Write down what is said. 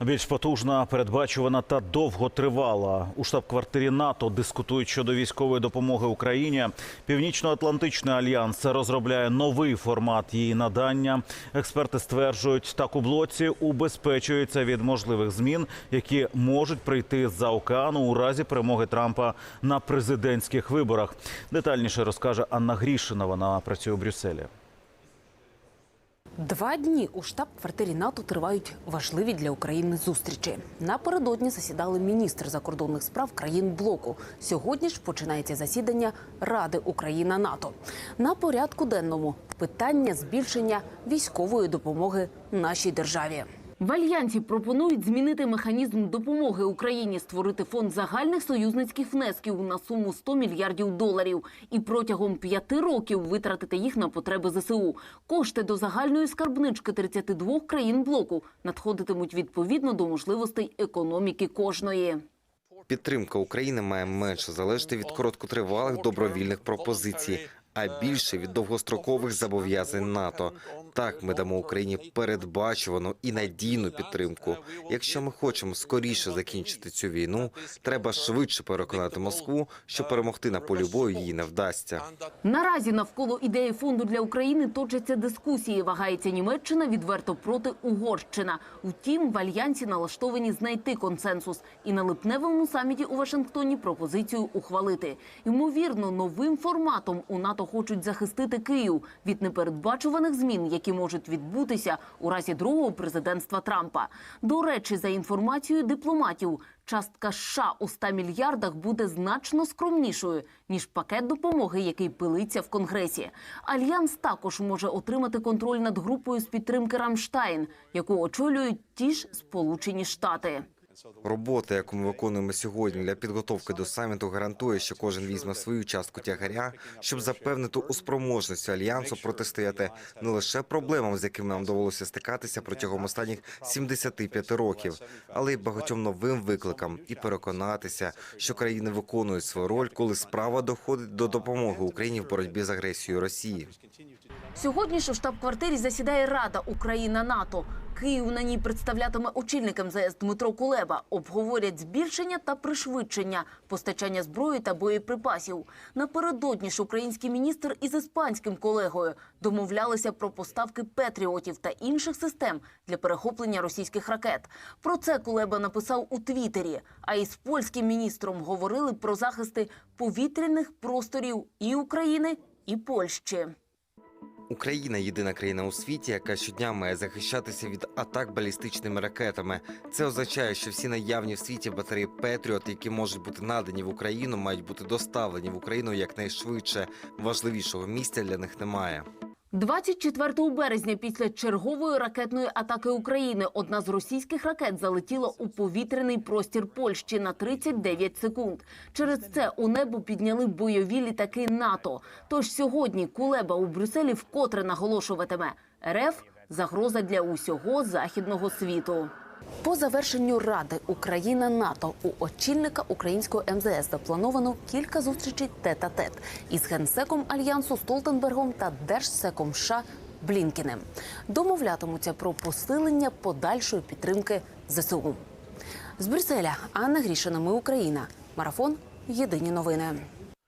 Більш потужна, передбачувана та довготривала. У штаб-квартирі НАТО дискутують щодо військової допомоги Україні. Північно-Атлантичний альянс розробляє новий формат її надання. Експерти стверджують, так у блоці убезпечуються від можливих змін, які можуть прийти з-за океану у разі перемоги Трампа на президентських виборах. Детальніше розкаже Анна Грішина. Вона працює у Брюсселі. Два дні у штаб-квартирі НАТО тривають важливі для України зустрічі. Напередодні засідали міністри закордонних справ країн блоку. Сьогодні ж починається засідання Ради Україна НАТО. На порядку денному питання збільшення військової допомоги нашій державі. В альянсі пропонують змінити механізм допомоги Україні, створити фонд загальних союзницьких внесків на суму 100 мільярдів доларів і протягом п'яти років витратити їх на потреби ЗСУ. Кошти до загальної скарбнички 32 країн блоку надходитимуть відповідно до можливостей економіки кожної. Підтримка України має менше залежати від короткотривалих добровільних пропозицій, а більше від довгострокових зобов'язань НАТО. Так ми дамо Україні передбачувану і надійну підтримку. Якщо ми хочемо скоріше закінчити цю війну, треба швидше переконати Москву, що перемогти на полі бою їй не вдасться. Наразі навколо ідеї фонду для України точаться дискусії. Вагається Німеччина відверто проти Угорщина. Втім, в альянсі налаштовані знайти консенсус і на липневому саміті у Вашингтоні пропозицію ухвалити. Ймовірно, новим форматом у НАТО хочуть захистити Київ від непередбачуваних змін, які можуть відбутися у разі другого президентства Трампа. До речі, за інформацією дипломатів, частка США у 100 мільярдах буде значно скромнішою ніж пакет допомоги, який пилиться в конгресі. Альянс також може отримати контроль над групою з підтримки Рамштайн, яку очолюють ті ж Сполучені Штати. Робота, яку ми виконуємо сьогодні для підготовки до саміту, гарантує, що кожен візьме свою частку тягаря, щоб запевнити у спроможності альянсу протистояти не лише проблемам, з якими нам довелося стикатися протягом останніх 75 років, але й багатьом новим викликам, і переконатися, що країни виконують свою роль, коли справа доходить до допомоги Україні в боротьбі з агресією Росії. Сьогодні ж у штаб-квартирі засідає Рада Україна НАТО. Київ на ній представлятиме очільник МЗС Дмитро Кулеба. Обговорять збільшення та пришвидшення постачання зброї та боєприпасів. Напередодні ж український міністр із іспанським колегою домовлялися про поставки петріотів та інших систем для перехоплення російських ракет. Про це Кулеба написав у Твіттері. А із польським міністром говорили про захисти повітряних просторів і України, і Польщі. Україна єдина країна у світі, яка щодня має захищатися від атак балістичними ракетами. Це означає, що всі наявні в світі батареї Петріот, які можуть бути надані в Україну, мають бути доставлені в Україну якнайшвидше. Важливішого місця для них немає. 24 березня після чергової ракетної атаки України одна з російських ракет залетіла у повітряний простір Польщі на 39 секунд. Через це у небо підняли бойові літаки НАТО. Тож сьогодні Кулеба у Брюсселі вкотре наголошуватиме РФ загроза для усього західного світу. По завершенню Ради Україна НАТО у очільника українського МЗС заплановано кілька зустрічей тет-а-тет із генсеком альянсу Столтенбергом та держсеком США Блінкіним. Домовлятимуться про посилення подальшої підтримки ЗСУ. З Брюсселя Анна Грішина. Ми Україна. Марафон. Єдині новини.